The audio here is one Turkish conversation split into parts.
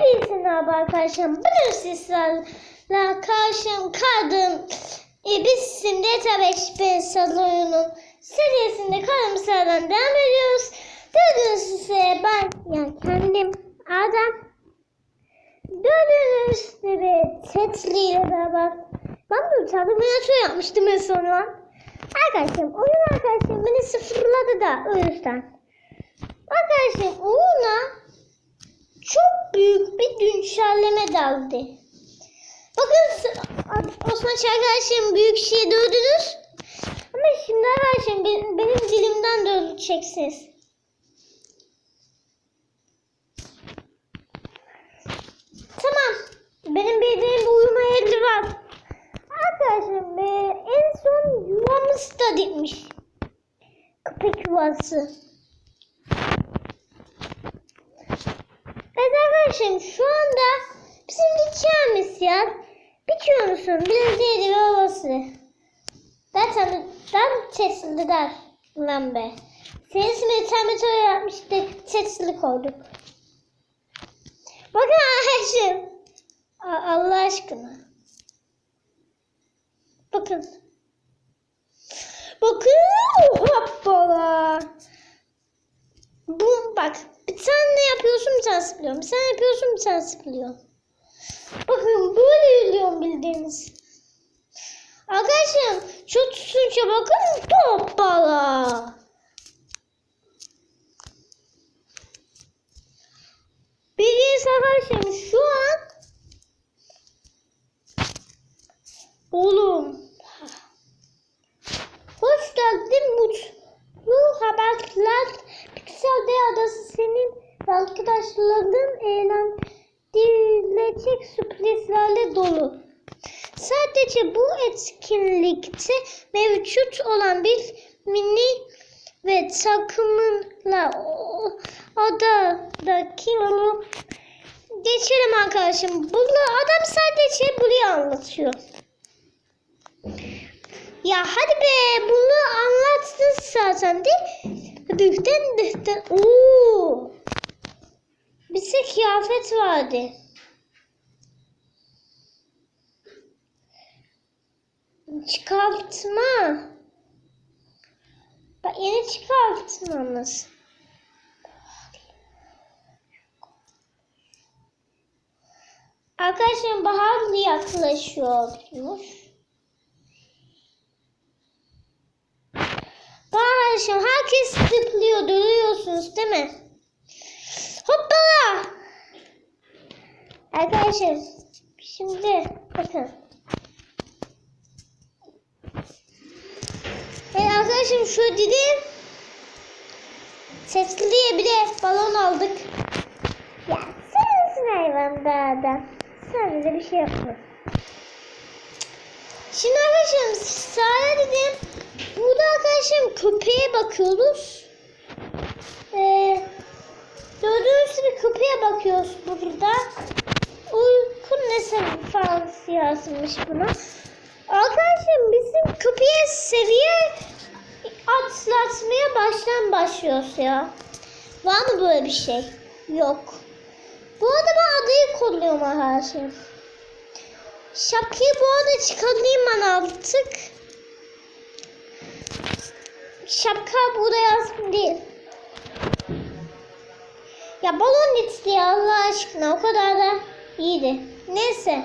Hepinize merhaba arkadaşlar. Bugün sizlerle karşım kaldım. E, biz şimdi tabii ben salonunun serisinde kaldığımız yerden devam ediyoruz. Gördüğünüz size ben yani kendim Adam. Gördüğünüz gibi setliyle beraber ben tane miniatür yapmıştım en sonra. Arkadaşım oyun arkadaşım beni sıfırladı da o yüzden. Arkadaşım oyuna çok büyük bir güncelleme daldı. Bakın Osman Çarkarşı'nın büyük şeyi dövdünüz. Ama şimdi arkadaşım benim, benim dilimden döveceksiniz. Tamam. Benim bildiğim bu uyuma yeri var. Arkadaşım e, en son yuvamız da dikmiş. Köpek yuvası. Evet arkadaşım şu anda bizim gideceğimiz yer bitiyor musun? Değil yuvası. Zaten sesli der lan be. Senin ismini termitör yapmıştık. Sesli koyduk. Bakın arkadaşım. A- Allah aşkına. Bakın. Bakın. Hoppala. Bu bak. Bir tane ne yapıyorsun bir tane sıplıyor. Bir tane yapıyorsun bir tane sıplıyor. Bakın böyle yürüyorum bildiğiniz. Arkadaşım şu tutunca bakın. Hoppala. Bildiğiniz arkadaşım şu an eğlendirilecek sürprizlerle dolu. Sadece bu etkinlikte mevcut olan bir mini ve takımınla odadaki yolu geçelim arkadaşım. Burada adam sadece burayı anlatıyor. Ya hadi be bunu anlattın zaten değil Büyükten de ooo. Bize kıyafet vardı. Çıkartma. Bak yeni çıkartmamız. Arkadaşlar bahar yaklaşıyormuş. Arkadaşlar herkes tıklıyor duruyorsunuz değil mi? Hoppala! Arkadaşlar şimdi bakın. Evet arkadaşım şu dedim. Sesliye bir de balon aldık. Ya sensin hayvan da Sadece bir şey yapma. Şimdi arkadaşım sağa dedim. Burada arkadaşım köpeğe bakıyoruz. Ee, gördüğünüz gibi köpeğe bakıyoruz burada. Uyku ne falan yazmış buna. Arkadaşım bizim köpeğe seviye atlatmaya baştan başlıyoruz ya. Var mı böyle bir şey? Yok. Bu arada ben adayı kolluyorum arkadaşım. Şapkayı bu arada çıkarayım ben artık. Şapka burada yazdım değil. Ya balon gitti Allah aşkına o kadar da iyiydi. Neyse.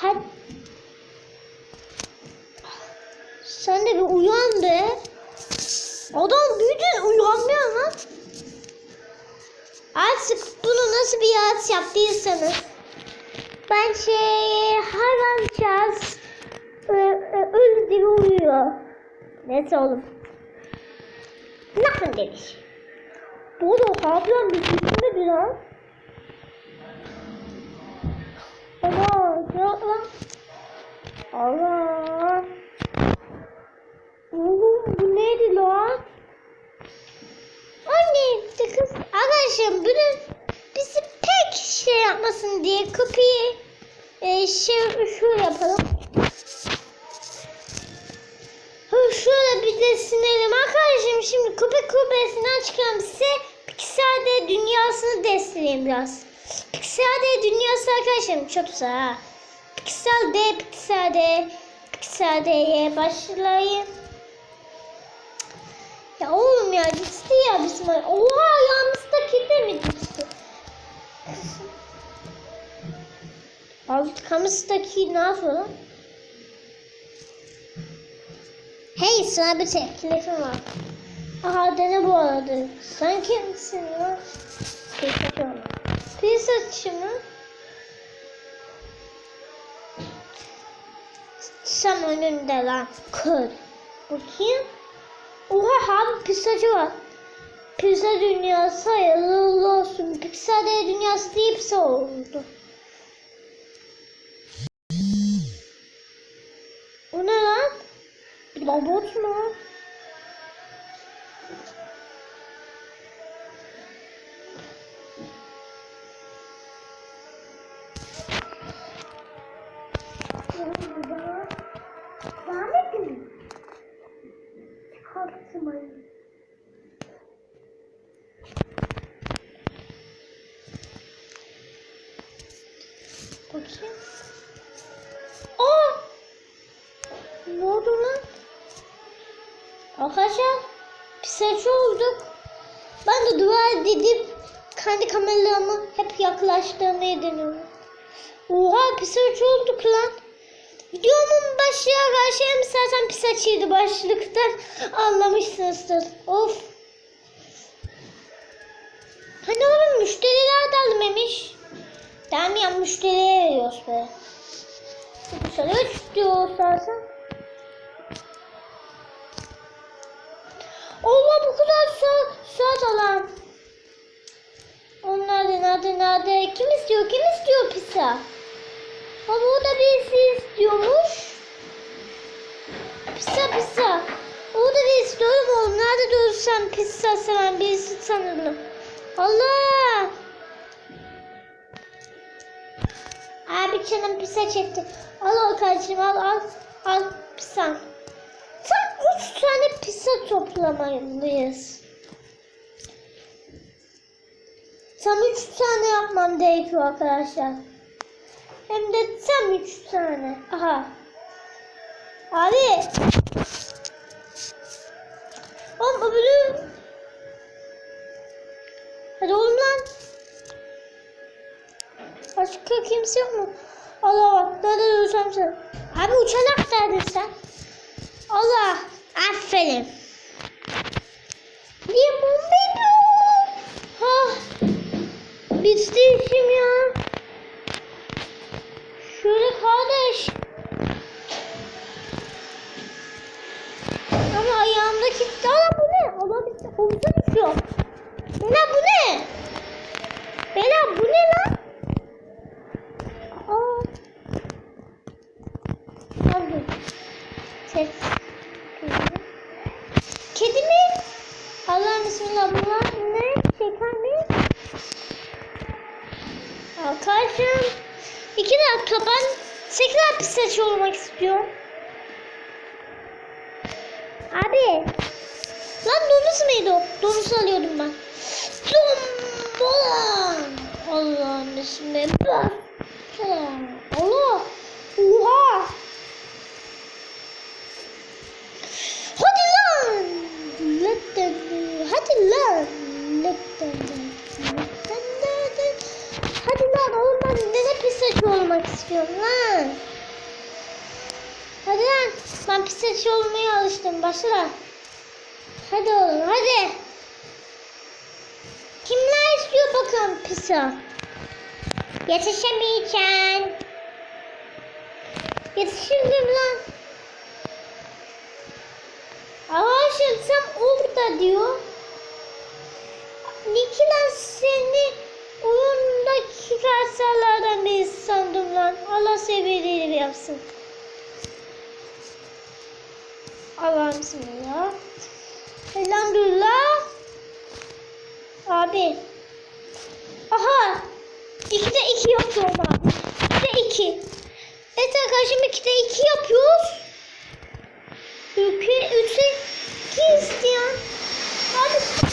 Hadi. Sen de bir uyan be. Adam büyüdü uyanmıyor lan. Artık bunu nasıl bir yağıt yaptıysanız. Ben şey hayvancağız e, e, öldü gibi uyuyor. Neyse oğlum. Ne demiş. Bu da harbiden bir gitmedi lan. Allah ya lan. Allah. Oğlum bu neydi lan? Anne kız arkadaşım bunu bizi pek şey yapmasın diye kapıyı e, şey şu yapalım. Şöyle bir de sinelim arkadaşım şimdi köpek kulübesinden çıkan size Pixar'da dünya dünyasını destekleyin biraz. Pixel D dünyası arkadaşlarım çok güzel ha. D, Pixel D'ye başlayın. Ya oğlum ya gitti ya bizim. Oha yanımızdaki de mi gitti? Arkamızdaki ne yapıyor lan? Hey sana bir teklifim var. Aha dene bu arada. Sen kimsin lan? Pizza mı? Pizza mı? Sen önünde lan. Kır. Bakayım. Oha abi pizzacı var. Pizza dünyası hayırlı olsun. Pizza dünyası değil pizza oldu. O ne lan? Robot mu? Lanet mi? Çıkarttım ayı. Ben de dua edip kendi kameralarımı hep yaklaştırmayı deniyorum. Oha pisici olduk lan. Videomun başlığı arkadaşlarım zaten pis açıydı başlıktan anlamışsınızdır. Of. Hani oğlum müşteriler de almemiş. Dermiyen müşteriye veriyoruz be. Dışarı üç diyor zaten. Allah bu kadar saat, saat alan. Da nerede nerede? Kim istiyor? Kim istiyor pizza? Ama o da birisi istiyormuş. Pizza pizza. O da bir istiyorum oğlum. Nerede durursan pizza seven birisi sanırım. Allah. Abi canım pizza çekti. Al o kardeşim al al. Al pizza. Tam üç tane pizza toplamalıyız. Tam üç tane yapmam gerekiyor arkadaşlar. Hem de tam üç tane. Aha. Abi. Oğlum öbürü. Hadi oğlum lan. Başka kimse yok mu? Allah bak. Nerede dursam sen. Abi uçarak derdin sen. Allah. Aferin. Bitti işim ya. Şöyle kardeş. Ama ayağımdaki... Aa bu ne? Allah bir havuza düşüyor. Bela bu ne? Bela bu ne lan? Aa. Hadi. Ses. Kedi mi? Allah bismillah bunlar ne? Şeker mi? Arkadaşım. İki dakika ben tekrar pistacı olmak istiyorum. Abi. Lan domuz muydu? Domuz alıyordum ben. Domuz. Allah'ım bismillah. Allah. Oha. Hadi lan. Hadi lan. Hadi istiyorum lan. Hadi lan. Ben pistacı olmaya alıştım. Başla. Hadi oğlum hadi. Kimler istiyor bakalım pizza? Yetişemeyeceğim. Yetişirdim lan. Arkadaşlar tam orada diyor. Nikiler seni oyundaki karakterlerden birisi sandım lan. Allah seviyeli yapsın. Allah'ım bismillah. Elhamdülillah. Abi. Aha. İkide iki yapıyorum abi. İkide iki. Evet arkadaşım ikide iki yapıyoruz. Ülke üçe iki isteyen. Abi.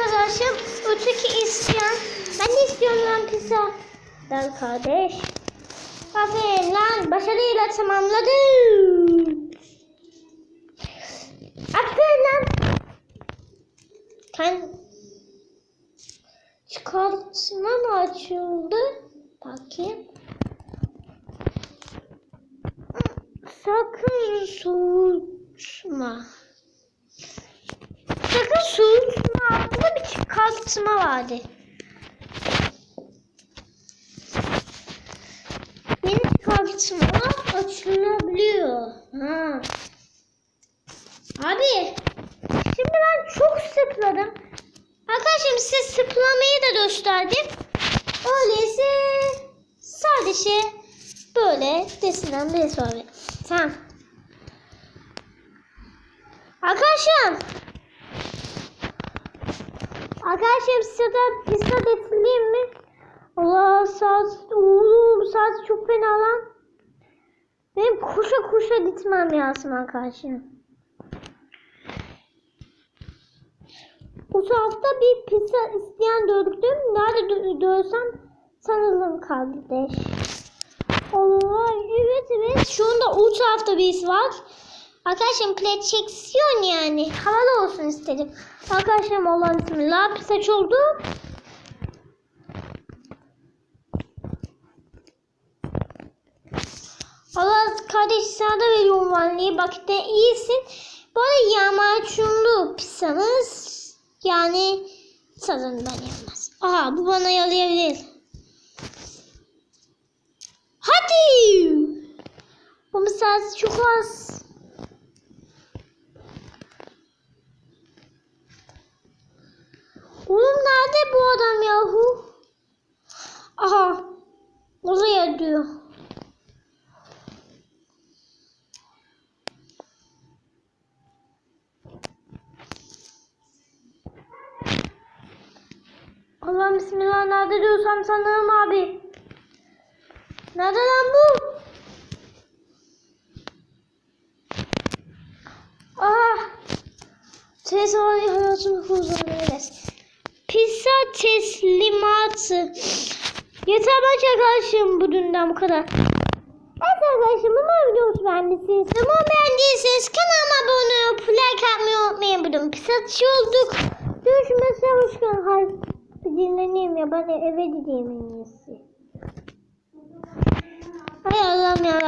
arkadaşım öteki isteyen. Ben de istiyorum lan pizza. Ben kardeş. Aferin lan başarıyla tamamladım. Aferin lan. Kan çıkartma mı açıldı? Bakayım. Sakın soğutma. Sakın soğutma çıkartma vardı. Yeni çıkartma açılabiliyor. Ha. Abi şimdi ben çok sıkladım. Arkadaşım size sıklamayı da gösterdim. Öyleyse sadece böyle desinden bir sonra. Tamam. Arkadaşım. Arkadaşım size de pizza getireyim mi? Allah saat, oğlum saat çok fena lan. Benim koşa koşa gitmem lazım arkadaşım. Bu tarafta bir pizza isteyen gördüm. Nerede dö- görsem sanırım kardeş. Allah evet evet. Şu anda o tarafta birisi var. Arkadaşım çeksiyon yani. Havalı olsun istedim. Arkadaşlarım Allah'ın bismillah. Pizza oldu. Allah kardeş sana da veriyorum vallahi. Bak de iyisin. Bu arada yağmacunlu pizzamız yani tadından yenmez. Aha bu bana yalayabilir. Hadi. Bu misafir çok az. Oğlum nerede bu adam yahu? Aha. Oraya diyor. Allah'ım bismillah nerede diyorsam sanırım abi. Nerede lan bu? Aha. Tez hayatımı kurtarıyoruz. Pizza teslimatı. Yeter bence arkadaşım bu dünden bu kadar. Evet arkadaşım umarım videomuzu beğenmişsiniz. Umarım beğendiyseniz kanalıma abone olup like atmayı unutmayın. Bugün pizzacı olduk. Görüşmek üzere. Hoşçakalın. Hayır. Dinleneyim ya. Ben eve gideyim en iyisi. Hay Allah'ım ya.